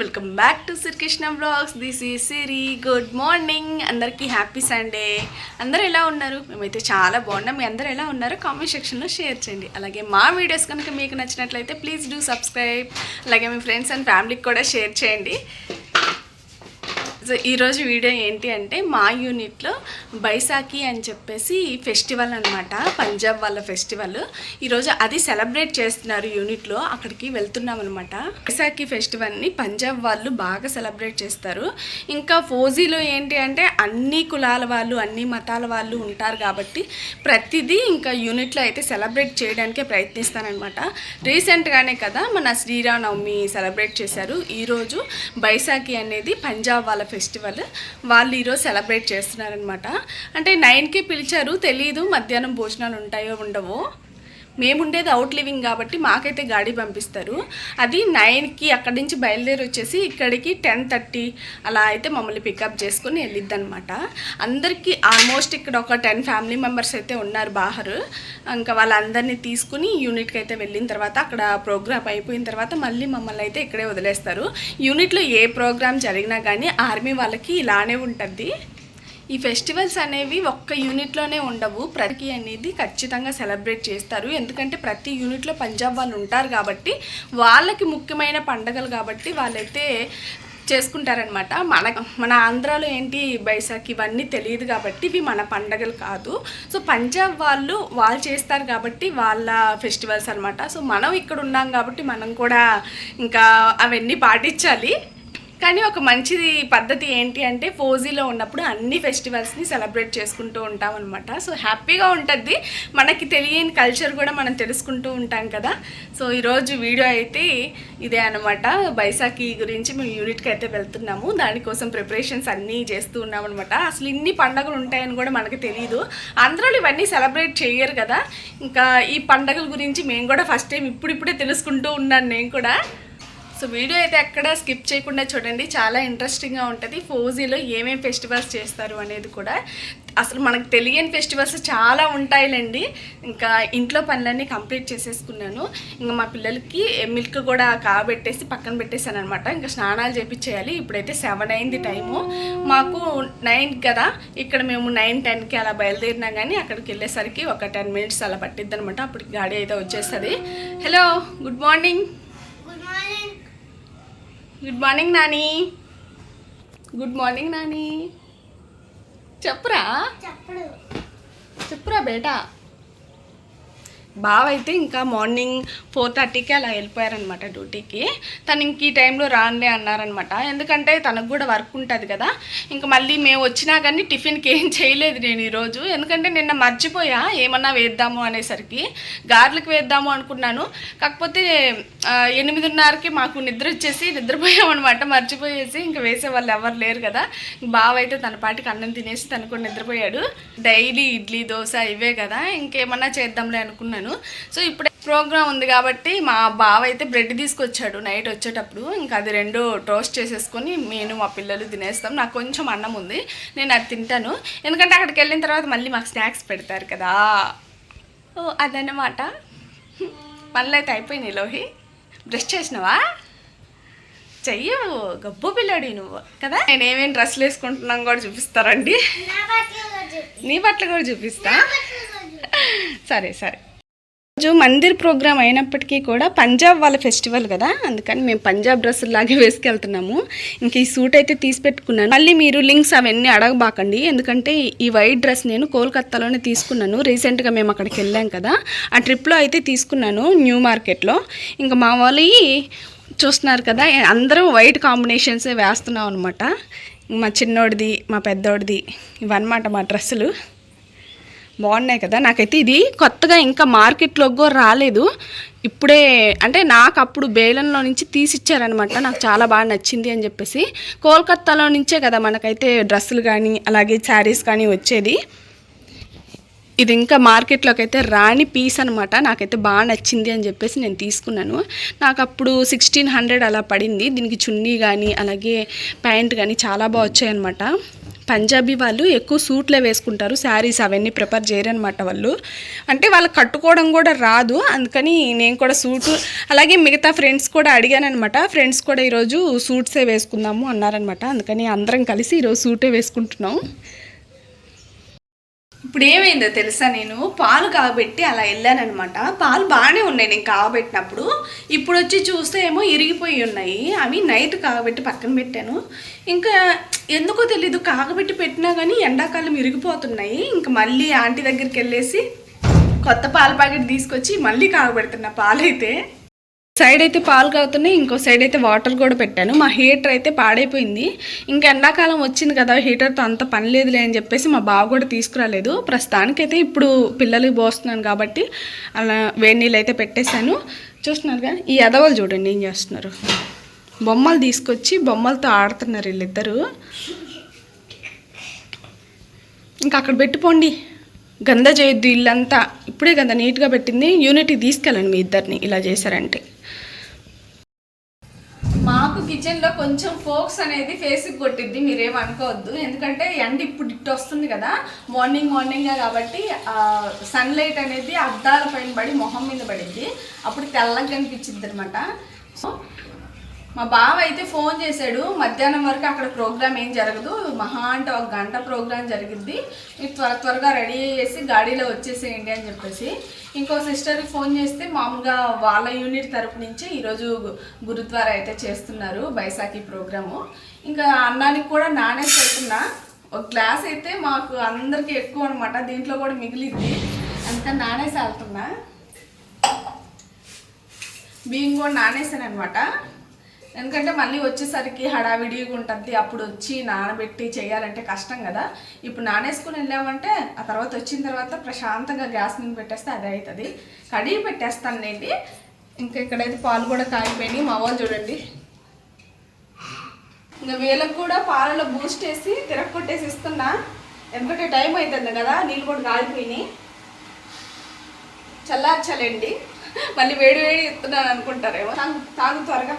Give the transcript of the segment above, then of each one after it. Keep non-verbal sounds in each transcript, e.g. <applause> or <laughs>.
Welcome back to Srikrishna blogs this ఈ Siri good morning అందరికీ happy Sunday అందరూ ఎలా ఉన్నారు? మేమైతే చాలా బాగున్నాం. మీ అందరూ ఎలా ఉన్నారో కామెంట్ సెక్షన్లో షేర్ చేయండి. అలాగే మా వీడియోస్ కనుక మీకు నచ్చినట్లయితే ప్లీజ్ డూ సబ్స్క్రైబ్ అలాగే మీ ఫ్రెండ్స్ అండ్ ఫ్యామిలీకి కూడా షేర్ చేయండి. సో ఈరోజు వీడియో ఏంటి అంటే మా యూనిట్లో బైసాఖి అని చెప్పేసి ఫెస్టివల్ అనమాట పంజాబ్ వాళ్ళ ఫెస్టివల్. ఈరోజు అది సెలబ్రేట్ చేస్తున్నారు యూనిట్లో అక్కడికి వెళ్తున్నాం అనమాట బైసాఖి ఫెస్టివల్ని పంజాబ్ వాళ్ళు బాగా సెలబ్రేట్ చేస్తారు. ఇంకా ఫోజీలో ఏంటి అంటే అన్ని కులాల వాళ్ళు అన్ని మతాల వాళ్ళు ఉంటారు కాబట్టి ప్రతిదీ ఇంకా యూనిట్లో అయితే సెలబ్రేట్ చేయడానికే ప్రయత్నిస్తానమాట రీసెంట్గానే కదా మన శ్రీరామనవమి సెలబ్రేట్ చేశారు. ఈరోజు బైసాఖి అనేది పంజాబ్ వాళ్ళ ఫెస్టివల్ వాళ్ళు ఈరోజు సెలబ్రేట్ చేస్తున్నారనమాట అంటే నైన్కి పిలిచారు తెలీదు మధ్యాహ్నం భోజనాలు ఉంటాయో ఉండవో. మేముండేది అవుట్ లివింగ్ కాబట్టి మాకైతే గాడి పంపిస్తారు. అది నైన్కి అక్కడి నుంచి బయలుదేరి వచ్చేసి ఇక్కడికి టెన్ థర్టీ అలా అయితే మమ్మల్ని పికప్ చేసుకుని వెళ్ళిద్ది అనమాట అందరికీ ఆల్మోస్ట్ ఇక్కడ ఒక టెన్ ఫ్యామిలీ మెంబర్స్ అయితే ఉన్నారు బాహరు. ఇంకా వాళ్ళందరినీ తీసుకుని యూనిట్కి అయితే వెళ్ళిన తర్వాత అక్కడ ప్రోగ్రామ్ అయిపోయిన తర్వాత మళ్ళీ మమ్మల్ని అయితే ఇక్కడే వదిలేస్తారు. యూనిట్లో ఏ ప్రోగ్రామ్ జరిగినా కానీ ఆర్మీ వాళ్ళకి ఇలానే ఉంటుంది ఈ ఫెస్టివల్స్ అనేవి ఒక్క యూనిట్లోనే ఉండవు. ప్రతి అనేది ఖచ్చితంగా సెలబ్రేట్ చేస్తారు. ఎందుకంటే ప్రతి యూనిట్లో పంజాబ్ వాళ్ళు ఉంటారు కాబట్టి వాళ్ళకి ముఖ్యమైన పండగలు కాబట్టి వాళ్ళైతే చేసుకుంటారనమాట మన మన ఆంధ్రాలో ఏంటి బైసాఖ్ ఇవన్నీ తెలియదు కాబట్టి ఇవి మన పండగలు కాదు. సో పంజాబ్ వాళ్ళు వాళ్ళు చేస్తారు కాబట్టి వాళ్ళ ఫెస్టివల్స్ అనమాట సో మనం ఇక్కడ ఉన్నాం కాబట్టి మనం కూడా ఇంకా అవన్నీ పాటించాలి. కానీ ఒక మంచి పద్ధతి ఏంటి అంటే ఫోజీలో ఉన్నప్పుడు అన్ని ఫెస్టివల్స్ని సెలబ్రేట్ చేసుకుంటూ ఉంటాం అనమాట సో హ్యాపీగా ఉంటుంది మనకి తెలియని కల్చర్ కూడా మనం తెలుసుకుంటూ ఉంటాం కదా. సో ఈరోజు వీడియో అయితే ఇదే అనమాట బైసాఖి గురించి మేము యూనిట్కి అయితే వెళ్తున్నాము. దానికోసం ప్రిపరేషన్స్ అన్నీ చేస్తూ ఉన్నాం అనమాట అసలు ఇన్ని పండుగలు ఉంటాయని కూడా మనకు తెలియదు అందరూ ఇవన్నీ సెలబ్రేట్ చేయరు కదా. ఇంకా ఈ పండుగల గురించి మేము కూడా ఫస్ట్ టైం ఇప్పుడిప్పుడే తెలుసుకుంటూ ఉన్నాను నేను కూడా. సో వీడియో అయితే ఎక్కడ స్కిప్ చేయకుండా చూడండి. చాలా ఇంట్రెస్టింగ్గా ఉంటుంది. ఫోజీలో ఏమేమి ఫెస్టివల్స్ చేస్తారు అనేది కూడా అసలు మనకు తెలియని ఫెస్టివల్స్ చాలా ఉంటాయిలేండి. ఇంకా ఇంట్లో పనులన్నీ కంప్లీట్ చేసేసుకున్నాను. ఇంకా మా పిల్లలకి మిల్క్ కూడా కాబెట్టేసి పక్కన పెట్టేశాను అనమాట ఇంకా స్నానాలు చేపించేయాలి ఇప్పుడైతే సెవెన్ అయింది టైము. మాకు నైన్ కదా. ఇక్కడ మేము నైన్ టెన్కి అలా బయలుదేరినా కానీ అక్కడికి వెళ్ళేసరికి ఒక టెన్ మినిట్స్ అలా పట్టిద్ది అనమాట అప్పుడు గాడి అయితే వచ్చేస్తుంది. Hello good morning good morning Nani good morning Nani చెప్పురా? చెప్పురా బేటా? బావ అయితే ఇంకా మార్నింగ్ ఫోర్ థర్టీకి అలా వెళ్ళిపోయారనమాట డ్యూటీకి. తను ఇంక ఈ టైంలో రాండి అన్నారనమాట ఎందుకంటే తనకు కూడా వర్క్ ఉంటుంది కదా. ఇంకా మళ్ళీ మేము వచ్చినా కానీ టిఫిన్కి ఏం చేయలేదు నేను ఈరోజు. ఎందుకంటే నిన్న మర్చిపోయా ఏమన్నా వేద్దాము అనేసరికి. గార్లకు వేద్దాము అనుకున్నాను. కాకపోతే ఎనిమిదిన్నరకి మాకు నిద్ర వచ్చేసి నిద్రపోయామన్నమాట. మర్చిపోయేసి ఇంకా వేసే వాళ్ళు ఎవరు లేరు కదా. బావ అయితే తన పాటికి అన్నం తినేసి తను కూడా నిద్రపోయాడు. డైలీ ఇడ్లీ దోశ ఇవే కదా. ఇంకేమన్నా చేద్దాంలే అనుకున్నాను. సో ఇప్పుడే ప్రోగ్రామ్ ఉంది కాబట్టి మా బావ అయితే బ్రెడ్ తీసుకొచ్చాడు నైట్ వచ్చేటప్పుడు. ఇంకా అది రెండు టోస్ట్ చేసేసుకొని నేను మా పిల్లలు తినేస్తాం. నాకు కొంచెం అన్నం ఉంది. నేను అది తింటాను. ఎందుకంటే అక్కడికి వెళ్ళిన తర్వాత మళ్ళీ మాకు స్నాక్స్ పెడతారు కదా. ఓ అదన్నమాట. పనులు అయితే అయిపోయినాయి లోహి. బ్రష్ చేసినావా? చెయ్యవు గబ్బు పిల్లాడి నువ్వు కదా? నేను ఏమేమి డ్రెస్సులు వేసుకుంటున్నాం కూడా చూపిస్తారండి. నా బట్టలు కూడా చూపిస్తా? సరే సరే. రోజు మందిర్ ప్రోగ్రామ్ అయినప్పటికీ కూడా పంజాబ్ వాళ్ళ ఫెస్టివల్ కదా అందుకని మేము పంజాబ్ డ్రెస్సులు లాగే వేసుకెళ్తున్నాము. ఇంక ఈ సూట్ అయితే తీసి పెట్టుకున్నాను. మళ్ళీ మీరు లింక్స్ అవన్నీ అడగబాకండి ఎందుకంటే ఈ వైట్ డ్రెస్ నేను కోల్కత్తాలోనే తీసుకున్నాను. రీసెంట్గా మేము అక్కడికి వెళ్ళాం కదా ఆ ట్రిప్లో అయితే తీసుకున్నాను న్యూ మార్కెట్లో. ఇంకా మా వాళ్ళు చూస్తున్నారు కదా అందరం వైట్ కాంబినేషన్సే వేస్తున్నాం అనమాట మా చిన్నోడిది మా పెద్దోడిది ఇవన్నమాట మా డ్రెస్సులు. బాగున్నాయి కదా. నాకైతే ఇది కొత్తగా ఇంకా మార్కెట్లోకి కూడా రాలేదు. ఇప్పుడే అంటే నాకు అప్పుడు బేలంలో నుంచి తీసిచ్చారనమాట నాకు చాలా బాగా నచ్చింది అని చెప్పేసి. కోల్కత్తాలో నుంచే కదా మనకైతే డ్రెస్సులు కానీ అలాగే శారీస్ కానీ వచ్చేది. ఇది ఇంకా మార్కెట్లోకి అయితే రాని పీస్ అనమాట నాకైతే బాగా నచ్చింది అని చెప్పేసి నేను తీసుకున్నాను. నాకు అప్పుడు సిక్స్టీన్ హండ్రెడ్ అలా పడింది. దీనికి చున్నీ కానీ అలాగే ప్యాంట్ కానీ చాలా బాగా వచ్చాయన్నమాట. పంజాబీ వాళ్ళు ఎక్కువ సూట్లే వేసుకుంటారు శారీస్ అవన్నీ ప్రిపేర్ చేయరనమాట వాళ్ళు. అంటే వాళ్ళకి కట్టుకోవడం కూడా రాదు అందుకని నేను కూడా సూటు అలాగే మిగతా ఫ్రెండ్స్ కూడా అడిగాను అనమాట ఫ్రెండ్స్ కూడా ఈరోజు సూట్సే వేసుకుందాము అన్నారనమాట అందుకని అందరం కలిసి ఈరోజు సూటే వేసుకుంటున్నాం. ఇప్పుడు ఏమైందో తెలుసా నేను? పాలు కాబెట్టి అలా వెళ్ళాననమాట పాలు బాగానే ఉన్నాయి నేను కాబెట్టినప్పుడు ఇప్పుడు వచ్చి చూస్తే ఏమో ఇరిగిపోయి ఉన్నాయి. అవి నైట్ కాగబెట్టి పక్కన పెట్టాను. ఇంకా ఎందుకో తెలీదు. కాగబెట్టి పెట్టినా కానీ ఎండాకాలం ఇరిగిపోతున్నాయి. ఇంకా మళ్ళీ ఆంటీ దగ్గరికి వెళ్ళేసి కొత్త పాల ప్యాకెట్ తీసుకొచ్చి మళ్ళీ కాగబెడుతున్నా పాలైతే సైడ్ అయితే పాలు కాగుతున్నాయి ఇంకో సైడ్ అయితే వాటర్ కూడా పెట్టాను. మా హీటర్ అయితే పాడైపోయింది. ఇంకా ఎండాకాలం వచ్చింది కదా హీటర్తో అంత పని లేదులే అని చెప్పేసి మా బావ కూడా తీసుకురాలేదు. ప్రస్తుతానికైతే ఇప్పుడు పిల్లలకి పోస్తున్నాను కాబట్టి అలా వేడి నీళ్ళు అయితే పెట్టేశాను. చూస్తున్నారుగా ఈ ఎదవలు చూడండి ఏం చేస్తున్నారు. బొమ్మలు తీసుకొచ్చి బొమ్మలతో ఆడుతున్నారు వీళ్ళిద్దరు. ఇంకా అక్కడ పెట్టుకోండి. గంద చేయొద్దు ఇల్లంతా ఇప్పుడే కదా నీట్గా పెట్టింది. యూనిటీ తీసుకెళ్ళండి మీ ఇద్దరిని ఇలా చేశారంటే. మాకు కిచెన్లో కొంచెం ఫోక్స్ అనేది ఫేస్కి కొట్టిద్ది మీరేం అనుకోవద్దు. ఎందుకంటే ఎండ ఇప్పుడు ఇట్టు వస్తుంది కదా మార్నింగ్ మార్నింగే కాబట్టి సన్లైట్ అనేది అద్దాల పైన పడి మొహం మీద పడిద్ది. అప్పుడు తెల్లగా కనిపించింది అనమాట సో మా బావ అయితే ఫోన్ చేశాడు మధ్యాహ్నం వరకు అక్కడ ప్రోగ్రామ్ ఏం జరగదు మహా అంటే ఒక గంట ప్రోగ్రామ్ జరిగిద్ది మీరు త్వర త్వరగా రెడీ చేసి గాడీలో వచ్చేసేయండి అని చెప్పేసి. ఇంకో సిస్టర్కి ఫోన్ చేస్తే మామూలుగా వాళ్ళ యూనిట్ తరపు నుంచి ఈరోజు గురుద్వారా అయితే చేస్తున్నారు బైసాఖి ప్రోగ్రాము. ఇంకా అన్నానికి కూడా నానే వెళ్తున్నా ఒక గ్లాస్ అయితే మాకు అందరికీ ఎక్కువ అనమాట దీంట్లో కూడా మిగిలిద్ది. అంతా నానేసి వెళ్తున్నా. బియ్యం కూడా నానేసాను అనమాట ఎందుకంటే మళ్ళీ వచ్చేసరికి హడావిడిగా ఉంటుంది. అప్పుడు వచ్చి నానబెట్టి చేయాలంటే కష్టం కదా. ఇప్పుడు నానేసుకుని వెళ్ళామంటే ఆ తర్వాత వచ్చిన తర్వాత ప్రశాంతంగా గ్యాస్ మీద పెట్టేస్తే అదే అవుతుంది కడిగి పెట్టేస్తాను నేను. ఇంకా ఇక్కడైతే పాలు కూడా కాగిపోయినాయి. మా వాళ్ళు చూడండి. ఇంకా వీళ్ళకి కూడా పాలలో బూస్ట్ వేసి తిరగొట్టేసి ఇస్తున్నా. ఎందుకంటే టైం అవుతుంది కదా నీళ్ళు కూడా కాగిపోయినాయి చల్లార్చాలండి. మళ్ళీ వేడి వేడి ఇస్తున్నాను అనుకుంటారేమో. తాగు తాగు త్వరగా.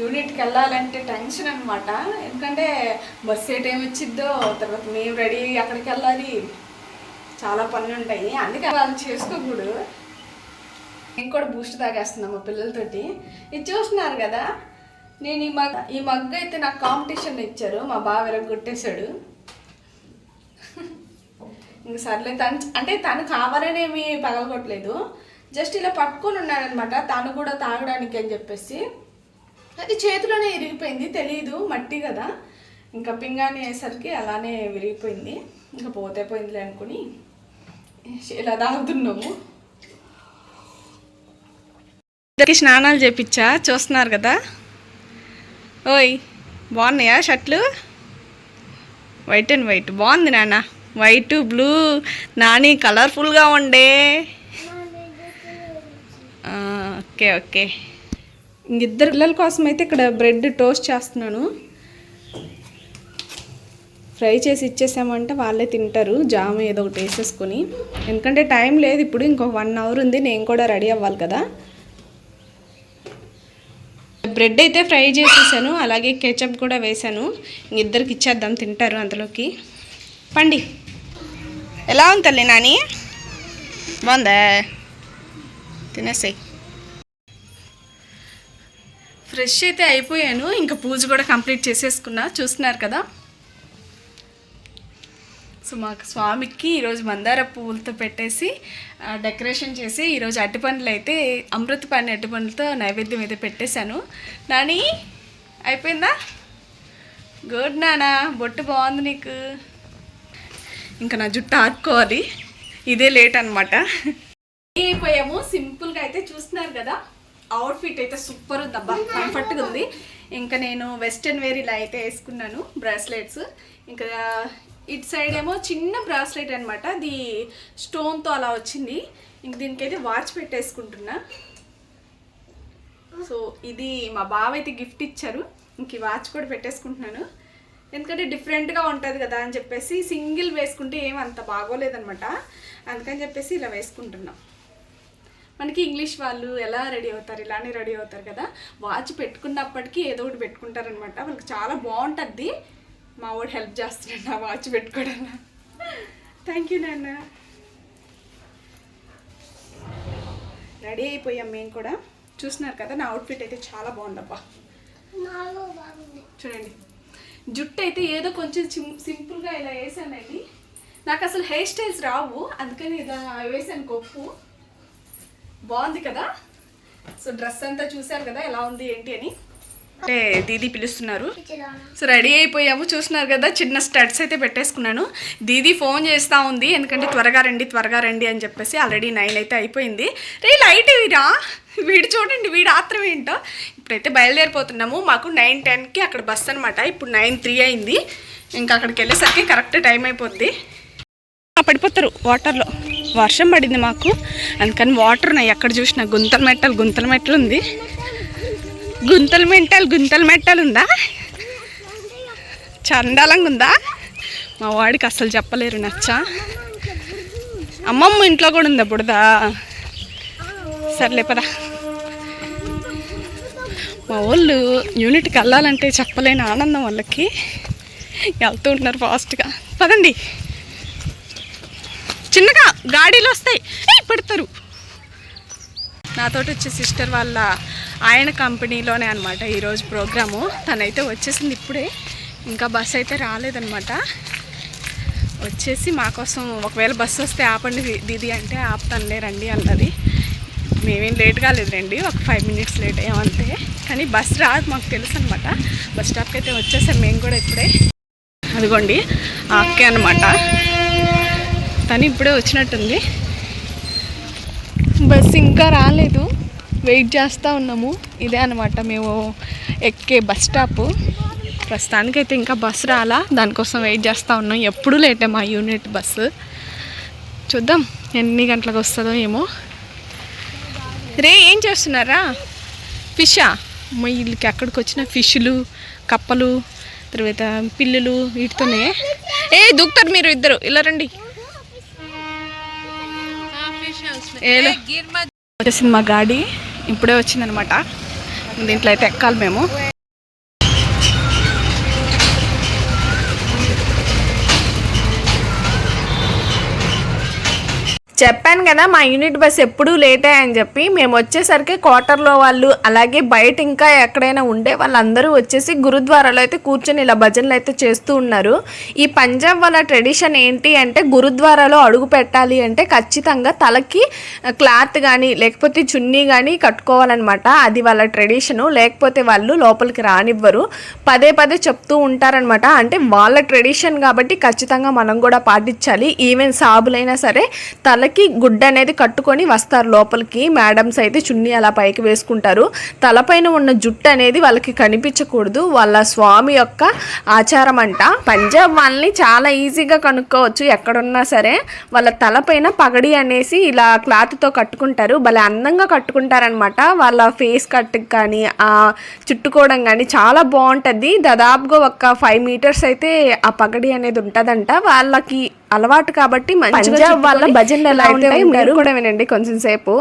యూనిట్కి వెళ్ళాలంటే టెన్షన్ అనమాట ఎందుకంటే బస్సు ఏ టైం వచ్చిద్దో తర్వాత మేము రెడీ అక్కడికి వెళ్ళాలి. చాలా పనులు ఉంటాయి. అందుకే వాళ్ళు చేసుకోకూడదు. నేను కూడా బూస్ట్ తాగేస్తున్నా మా పిల్లలతోటి. ఇది చూస్తున్నారు కదా నేను ఈ మగ్ ఈ మగ్ అయితే నాకు కాంపిటీషన్ ఇచ్చారు. మా బావ కొట్టేశాడు. ఇంక సర్లే తను అంటే తను కావాలనేమి పగలగొట్టలేదు. జస్ట్ ఇలా పట్టుకొని ఉన్నాడనమాట తను కూడా తాగడానికి అని చెప్పేసి. అది చేతిలోనే విరిగిపోయింది తెలియదు మట్టి కదా. ఇంకా పింగాని వేసరికి అలానే విరిగిపోయింది. ఇంకా పోతే పోయిందిలే అనుకుని ఇలా తాగుతున్నాము. ఇద్దరికి స్నానాలు చేపించా? చూస్తున్నారు కదా. ఓయ్ బాగున్నాయా షర్ట్లు? వైట్ అండ్ వైట్ బాగుంది నాన్న. వైట్ బ్లూ నాని కలర్ఫుల్గా ఉండే. Okay okay. ఇంకిద్దరు పిల్లల కోసం అయితే ఇక్కడ బ్రెడ్ టోస్ట్ చేస్తున్నాను. ఫ్రై చేసి ఇచ్చేసామంటే వాళ్ళే తింటారు. జామ్ ఏదో ఒకటి వేసేసుకొని. ఎందుకంటే టైం లేదు ఇప్పుడు ఇంకో వన్ అవర్ ఉంది నేను కూడా రెడీ అవ్వాలి కదా. బ్రెడ్ అయితే ఫ్రై చేసేసాను అలాగే కెచప్ కూడా వేసాను. ఇద్దరికి ఇచ్చేద్దాం తింటారు అందులోకి పండి. ఎలా ఉంది తల్లి నాని? బాగుందా? తినేసాయి. ఫ్రెష్ అయితే అయిపోయాను. ఇంకా పూజ కూడా కంప్లీట్ చేసేసుకున్నా. చూస్తున్నారు కదా? సో మాకు స్వామికి ఈరోజు మందార పువ్వులతో పెట్టేసి డెకరేషన్ చేసి ఈరోజు అరటిపండ్లు అయితే అమృతపాణి అరటిపండ్లతో నైవేద్యం అయితే పెట్టేశాను. నాని అయిపోయిందా? గుడ్ నానా బొట్టు బాగుంది నీకు. ఇంకా నా జుట్టు ఆడుకోవాలి ఇదే లేట్ అనమాట <laughs> అయిపోయాము. సింపుల్గా అయితే చూస్తున్నారు కదా? అవుట్ఫిట్ అయితే సూపర్ ఉంది అబ్బా కంఫర్ట్గా ఉంది. ఇంకా నేను వెస్ట్రన్ వేర్ ఇలా అయితే వేసుకున్నాను బ్రాస్లెట్స్ ఇంకా ఇటు సైడ్ ఏమో చిన్న బ్రాస్లెట్ అనమాట అది స్టోన్తో అలా వచ్చింది. ఇంక దీనికైతే వాచ్ పెట్టేసుకుంటున్నా. సో ఇది మా బావ అయితే గిఫ్ట్ ఇచ్చారు. ఇంక వాచ్ కూడా పెట్టేసుకుంటున్నాను. ఎందుకంటే డిఫరెంట్గా ఉంటుంది కదా అని చెప్పేసి సింగిల్ వేసుకుంటే ఏం అంత బాగోలేదనమాట అందుకని చెప్పేసి ఇలా వేసుకుంటున్నాం. మనకి ఇంగ్లీష్ వాళ్ళు ఎలా రెడీ అవుతారు ఇలానే రెడీ అవుతారు కదా? వాచ్ పెట్టుకున్నప్పటికీ ఏదో ఒకటి పెట్టుకుంటారనమాట వాళ్ళకి చాలా బాగుంటుంది మా వాడు హెల్ప్ చేస్తున్నాడు ఆ వాచ్ పెట్టుకోవడం. థ్యాంక్ యూ నాన్న. రెడీ అయిపోయాం మేము కూడా. చూస్తున్నారు కదా నా అవుట్ఫిట్ అయితే చాలా బాగుందబ్బా. చూడండి. జుట్టు అయితే ఏదో కొంచెం సిం- సింపుల్గా ఇలా వేసానండి. నాకు అసలు హెయిర్ స్టైల్స్ రావు. అందుకని ఇలా వేసాను కొప్పు. బాగుంది కదా? సో డ్రెస్ అంతా చూసారు కదా ఎలా ఉంది ఏంటి అని? అంటే దీదీ పిలుస్తున్నారు. సో రెడీ అయిపోయాము చూస్తున్నారు కదా చిన్న స్టడ్స్ అయితే పెట్టేసుకున్నాను. దీదీ ఫోన్ చేస్తూ ఉంది ఎందుకంటే త్వరగా రండి త్వరగా రండి అని చెప్పేసి ఆల్రెడీ నైన్ అయితే అయిపోయింది. రే లైట్ వీరా వీడు చూడండి వీడు ఆత్రం ఏంటో? ఇప్పుడైతే బయలుదేరిపోతున్నాము మాకు నైన్ టెన్కి అక్కడ బస్ అనమాట ఇప్పుడు నైన్ త్రీ అయింది. ఇంకా అక్కడికి వెళ్ళేసరికి కరెక్ట్ టైం అయిపోద్ది. పడిపోతారు వాటర్లో. వర్షం పడింది మాకు. అందుకని వాటర్ ఉన్నాయి ఎక్కడ చూసినా గుంతల మెట్టలు గుంతల మెట్టలు ఉంది. గుంతల మెంటలు గుంతల మెట్టలు ఉందా? చండాలంగా ఉందా? మా వాడికి అసలు చెప్పలేరు నచ్చ. అమ్మమ్మ ఇంట్లో కూడా ఉందా బుడదా? సర్లే పదా. మా వాళ్ళు యూనిట్కి వెళ్ళాలంటే చెప్పలేని ఆనందం వాళ్ళకి. వెళ్తూ ఉంటున్నారు ఫాస్ట్గా పదండి. చిన్నగా గాడీలు వస్తాయి. పెడతారు. నాతోటి వచ్చే సిస్టర్ వాళ్ళ ఆయన కంపెనీలోనే అనమాట ఈరోజు ప్రోగ్రాము. తనైతే వచ్చేసింది ఇప్పుడే. ఇంకా బస్ అయితే రాలేదనమాట వచ్చేసి మాకోసం ఒకవేళ బస్సు వస్తే ఆపండి దీది అంటే ఆపుతానులే రండి అన్నది. మేమేం లేట్ కాలేదు రండి. ఒక ఫైవ్ మినిట్స్ లేట్ అయ్యామంతే కానీ బస్ రాదు మాకు తెలుసు అనమాట బస్ స్టాప్కి అయితే వచ్చేసాం మేము కూడా ఇప్పుడే. అదిగోండి ఆ అక్కే అనమాట తను ఇప్పుడే వచ్చినట్టుంది. బస్ ఇంకా రాలేదు. వెయిట్ చేస్తూ ఉన్నాము. ఇదే అనమాట మేము ఎక్కే బస్ స్టాప్. ప్రస్తుతానికైతే ఇంకా బస్సు రాలా. దానికోసం వెయిట్ చేస్తూ ఉన్నాం. ఎప్పుడు లేటే మా యూనిట్ బస్సు చూద్దాం ఎన్ని గంటలకు వస్తుందో ఏమో. రే ఏం చేస్తున్నారా? ఫిషా? మా వీళ్ళకి ఎక్కడికి వచ్చిన ఫిష్లు కప్పలు తర్వాత పిల్లులు వీటితోనే. ఏ దూకుతారు మీరు ఇద్దరు. ఇలా రండి. ఏలే. వచ్చేసింది మా గాడి. ఇప్పుడే వచ్చిందనమాట. దీంట్లో అయితే ఎక్కాలి మేము. చెప్పాను కదా మా యూనిట్ బస్ ఎప్పుడూ లేటే అని చెప్పి మేము వచ్చేసరికి క్వార్టర్లో వాళ్ళు అలాగే బయట ఇంకా ఎక్కడైనా ఉండే వాళ్ళందరూ వచ్చేసి గురుద్వారాలో అయితే కూర్చొని ఇలా భజనలు అయితే చేస్తూ ఉన్నారు. ఈ పంజాబ్ వాళ్ళ ట్రెడిషన్ ఏంటి అంటే గురుద్వారాలో అడుగు పెట్టాలి అంటే ఖచ్చితంగా తలకి క్లాత్ కానీ లేకపోతే చున్నీ కానీ కట్టుకోవాలన్నమాట. అది వాళ్ళ ట్రెడిషను. లేకపోతే వాళ్ళు లోపలికి రానివ్వరు. పదే పదే చెప్తూ ఉంటారనమాట అంటే వాళ్ళ ట్రెడిషన్ కాబట్టి ఖచ్చితంగా మనం కూడా పాటించాలి. ఈవెన్ సాబులైనా సరే తలకి గుడ్డ అనేది కట్టుకొని వస్తారు లోపలికి. మేడమ్స్ అయితే చున్నీ అలా పైకి వేసుకుంటారు. తలపైన ఉన్న జుట్టు అనేది వాళ్ళకి కనిపించకూడదు. వాళ్ళ స్వామి యొక్క ఆచారం అంట. పంజాబ్ వాళ్ళని చాలా ఈజీగా కనుక్కోవచ్చు. ఎక్కడున్నా సరే వాళ్ళ తలపైన పగడి అనేసి ఇలా క్లాత్తో కట్టుకుంటారు. భలే అందంగా కట్టుకుంటారనమాట వాళ్ళ ఫేస్ కట్ కానీ ఆ చుట్టుకోవడం కానీ చాలా బాగుంటుంది. దాదాపుగా ఒక ఫైవ్ మీటర్స్ అయితే ఆ పగడి అనేది ఉంటుందంట. వాళ్ళకి అలవాటు కాబట్టి పంజాబ్ వాళ్ళ భజనలు ఎలా ఉంటాయి మీరు కూడా వినండి కొంచెం సేపు.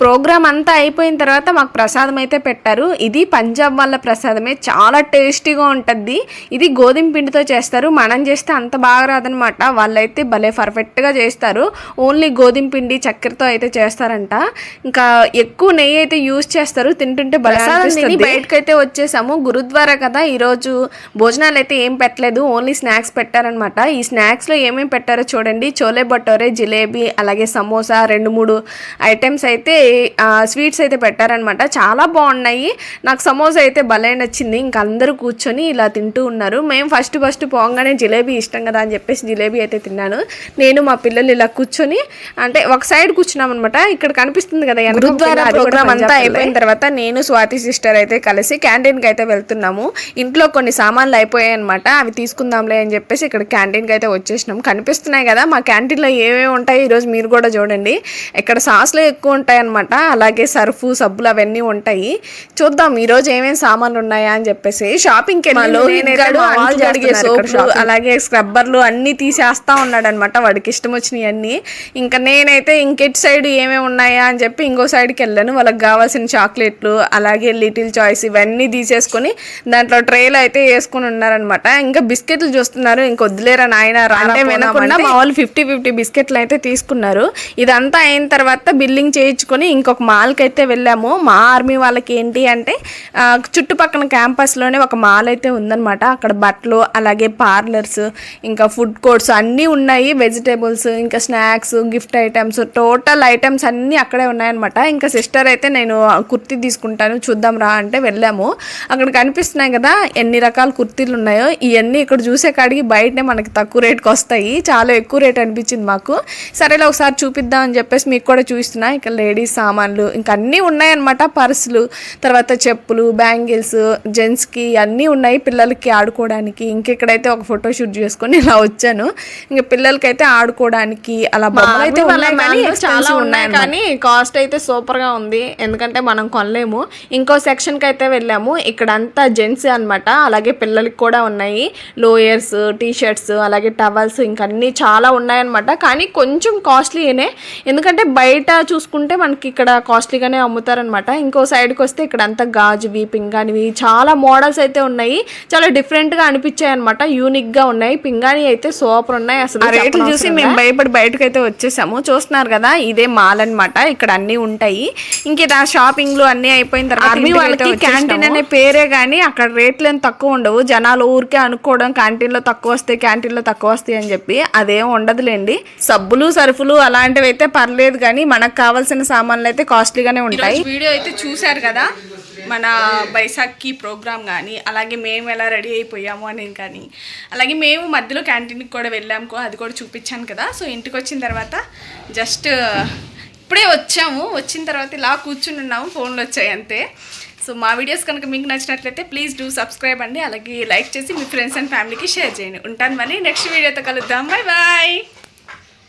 ప్రోగ్రామ్ అంతా అయిపోయిన తర్వాత మాకు ప్రసాదం అయితే పెట్టారు. ఇది పంజాబ్ వాళ్ళ ప్రసాదమే. చాలా టేస్టీగా ఉంటుంది. ఇది గోధుమ పిండితో చేస్తారు. మనం చేస్తే అంత బాగా రాదనమాట వాళ్ళైతే భలే పర్ఫెక్ట్గా చేస్తారు. ఓన్లీ గోధుమ పిండి చక్కెరతో అయితే చేస్తారంట. ఇంకా ఎక్కువ నెయ్యి అయితే యూజ్ చేస్తారు. తింటుంటే ప్రసాదం బయటకైతే వచ్చేసాము. గురుద్వారా కదా ఈరోజు భోజనాలు అయితే ఏం పెట్టలేదు. ఓన్లీ స్నాక్స్ పెట్టారనమాట ఈ స్నాక్స్లో ఏమేమి పెట్టారో చూడండి. చోలే భటోరే జిలేబీ అలాగే సమోసా రెండు మూడు ఐటమ్స్ అయితే స్వీట్స్ అయితే పెట్టారనమాట. చాలా బాగున్నాయి. నాకు సమోసా అయితే భలే నచ్చింది. ఇంక అందరూ కూర్చొని ఇలా తింటూ ఉన్నారు. మేము ఫస్ట్ ఫస్ట్ పోగానే జిలేబీ ఇష్టం కదా అని చెప్పేసి జిలేబీ అయితే తిన్నాను. నేను మా పిల్లలు ఇలా కూర్చొని అంటే ఒక సైడ్ కూర్చున్నాం అనమాట ఇక్కడ కనిపిస్తుంది కదా గురుద్వారా ప్రోగ్రామ్ అంతా అయిపోయిన తర్వాత నేను స్వాతి సిస్టర్ అయితే కలిసి క్యాంటీన్కి అయితే వెళ్తున్నాము. ఇంట్లో కొన్ని సామాన్లు అయిపోయాయి అనమాట అవి తీసుకుందాంలే అని చెప్పేసి ఇక్కడ క్యాంటీన్కి అయితే వచ్చేసినాం. కనిపిస్తున్నాయి కదా మా క్యాంటీన్లో ఏమేమి ఉంటాయి ఈరోజు మీరు కూడా చూడండి. ఇక్కడ సాస్లు ఎక్కువ ఉంటాయి అనమాట అలాగే సర్ఫు సబ్బులు అవన్నీ ఉంటాయి. చూద్దాం ఈరోజు ఏమేమి సామాన్లు ఉన్నాయా అని చెప్పేసి. షాపింగ్కి ఇక్కడ సోపులు. అలాగే స్క్రబ్బర్లు అన్నీ తీసేస్తా ఉన్నాడు అనమాట వాడికి ఇష్టం వచ్చినవి అన్నీ. ఇంకా నేనైతే ఇంకెట్ సైడ్ ఏమేమి ఉన్నాయా అని చెప్పి ఇంకో సైడ్కి వెళ్ళాను. వాళ్ళకి కావాల్సిన చాక్లెట్లు అలాగే లిటిల్ చాయిస్ ఇవన్నీ తీసేసుకొని దాంట్లో ట్రేలో అయితే వేసుకొని ఉన్నారనమాట ఇంకా బిస్కెట్లు చూస్తున్నారు. ఇంక వదిలేరా నాయన అంటే వినకుండా మా వాళ్ళు ఫిఫ్టీ ఫిఫ్టీ బిస్కెట్లు అయితే తీసుకున్నారు. ఇదంతా అయిన తర్వాత బిల్లింగ్ చేయించుకొని ఇంకొక మాల్కి అయితే వెళ్ళాము. మా ఆర్మీ వాళ్ళకి ఏంటి అంటే చుట్టుపక్కల క్యాంపస్లోనే ఒక మాల్ అయితే ఉందన్నమాట. అక్కడ బట్టలు అలాగే పార్లర్స్ ఇంకా ఫుడ్ కోర్ట్స్ అన్నీ ఉన్నాయి. వెజిటేబుల్స్ ఇంకా snacks gift items total items అన్నీ అక్కడే ఉన్నాయన్నమాట. ఇంకా సిస్టర్ అయితే నేను కుర్తీ తీసుకుంటాను చూద్దాం రా అంటే వెళ్ళాము. అక్కడ కనిపిస్తున్నాయి కదా ఎన్ని రకాల కుర్తీలు ఉన్నాయో. ఇవన్నీ ఇక్కడ చూసే కాడికి బయటనే మనకి తక్కువ రేట్కి వస్తాయి. చాలా ఎక్కువ రేట్ అనిపించింది మాకు. సరేలే ఒకసారి చూపిద్దాం అని చెప్పేసి మీకు కూడా చూస్తున్నా ఇక్కడ లేడీస్ సామాన్లు ఇంకా అన్నీ ఉన్నాయన్నమాట పర్సులు తర్వాత చెప్పులు బ్యాంగిల్స్ జెంట్స్కి అన్నీ ఉన్నాయి పిల్లలకి ఆడుకోవడానికి. ఇంకెక్కడైతే ఒక ఫోటో షూట్ చేసుకొని ఇలా వచ్చాను ఇంకా పిల్లలకైతే ఆడుకోవడానికి అలా బొమ్మలు అయితే చాలా ఉన్నాయి. కానీ కాస్ట్ అయితే సూపర్గా ఉంది. ఎందుకంటే మనం కొనలేము. ఇంకో సెక్షన్కి అయితే వెళ్ళాము. ఇక్కడ అంతా జెంట్స్ అన్నమాట. అలాగే పిల్లలకి కూడా ఉన్నాయి. లోయర్స్ టీ షర్ట్స్ అలాగే టవల్స్ ఇంకా అన్ని చాలా ఉన్నాయన్నమాట. కానీ కొంచెం కాస్ట్లీనే. ఎందుకంటే బయట చూసుకుంటే మనకి ఇక్కడ కాస్ట్లీగానే అమ్ముతారనమాట. ఇంకో సైడ్కి వస్తే ఇక్కడ అంతా గాజువి పింగానివి చాలా మోడల్స్ అయితే ఉన్నాయి. చాలా డిఫరెంట్గా అనిపించాయి అనమాట యూనిక్గా ఉన్నాయి. పింగాణి అయితే సూపర్ ఉన్నాయి. అసలు ఆ రేట్లు చూసి మేము. భయపడి బయటకు అయితే వచ్చేసాము. చూస్తున్నారు కదా ఇదే మాల్ అన్నమాట. ఇక్కడ అన్ని ఉంటాయి. ఇంకేదా షాపింగ్లు అన్ని అయిపోయిన తర్వాత వాళ్ళకి క్యాంటీన్ అనే పేరే కానీ అక్కడ రేట్లు ఏం తక్కువ ఉండవు. జనాలు ఊరికే అనుకోవడం క్యాంటీన్లో తక్కువ వస్తాయి క్యాంటీన్లో తక్కువ వస్తాయి అని చెప్పి అదేం ఉండదులేండి. సబ్బులు సరుఫులు అలాంటివి అయితే పర్లేదు కానీ మనకు కావాల్సిన సామాన్లు అయితే కాస్ట్లీగానే ఉంటాయి. వీడియో అయితే చూశారు కదా? మన బైసాఖ్కి ప్రోగ్రామ్ కానీ అలాగే మేము ఎలా రెడీ అయిపోయాము అని కానీ అలాగే మేము మధ్యలో క్యాంటీన్కి కూడా వెళ్ళాము అది కూడా చూపించాను కదా. సో ఇంటికి వచ్చిన తర్వాత జస్ట్ ఇప్పుడే వచ్చాము. వచ్చిన తర్వాత ఇలా కూర్చుని ఉన్నాము ఫోన్లు వచ్చాయి అంతే. సో మా వీడియోస్ కనుక మీకు నచ్చినట్లయితే ప్లీజ్ డూ సబ్స్క్రైబ్ అండి. అలాగే లైక్ చేసి మీ ఫ్రెండ్స్ అండ్ ఫ్యామిలీకి షేర్ చేయండి. ఉంటాను మళ్ళీ నెక్స్ట్ వీడియోతో కలుద్దాం. Bye bye!